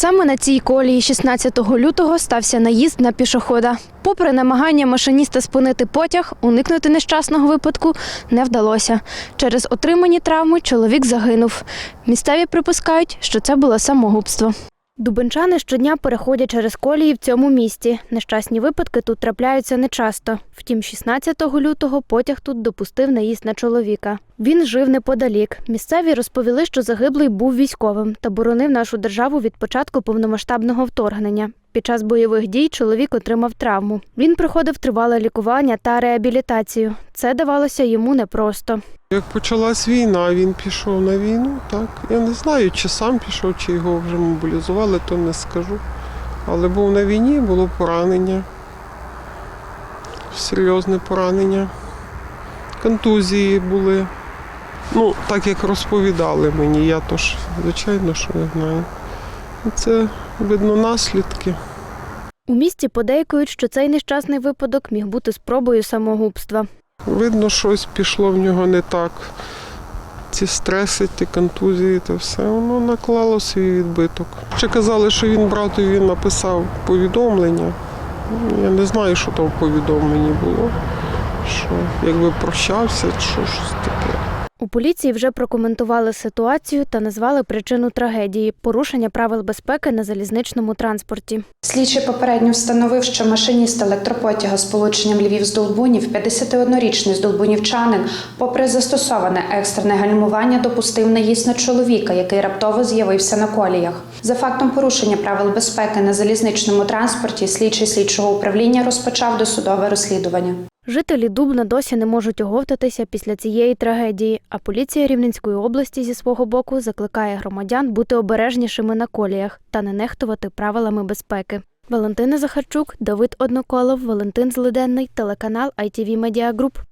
Саме на цій колії 16 лютого стався наїзд на пішохода. Попри намагання машиніста спинити потяг, уникнути нещасного випадку не вдалося. Через отримані травми чоловік загинув. Місцеві припускають, що це було самогубство. Дубенчани щодня переходять через колії в цьому місті. Нещасні випадки тут трапляються нечасто. Втім, 16 лютого потяг тут допустив наїзд на чоловіка. Він жив неподалік. Місцеві розповіли, що загиблий був військовим та боронив нашу державу від початку повномасштабного вторгнення. Під час бойових дій чоловік отримав травму. Він проходив тривале лікування та реабілітацію. Це давалося йому непросто. Як почалась війна, він пішов на війну, так. Я не знаю, чи сам пішов, чи його вже мобілізували, то не скажу. Але був на війні, було поранення. Серйозне поранення. Контузії були. Ну, так як розповідали мені, я то ж, звичайно, що не знаю. Це видно наслідки. У місті подейкують, що цей нещасний випадок міг бути спробою самогубства. Видно, щось пішло в нього не так. Ці стреси, ті контузії, та все, воно наклало свій відбиток. Ще казали, що він братові написав повідомлення. Ну, Я не знаю, що там в повідомленні було. Що якби прощався, чи що щось таке. У поліції вже прокоментували ситуацію та назвали причину трагедії порушення правил безпеки на залізничному транспорті. Слідчий попередньо встановив, що машиніст електропотяга з полученням Львів з Долбунів, 51-річний здолбунівчанин, попри застосоване екстрене гальмування, допустив наїзд на чоловіка, який раптово з'явився на коліях. За фактом порушення правил безпеки на залізничному транспорті, слідчий слідчого управління розпочав досудове розслідування. Жителі Дубна досі не можуть оговтатися після цієї трагедії, а поліція Рівненської області зі свого боку закликає громадян бути обережнішими на коліях та не нехтувати правилами безпеки. Валентина Захарчук, Давид Одноколов, Валентин Злиденний, телеканал ITV Media Group.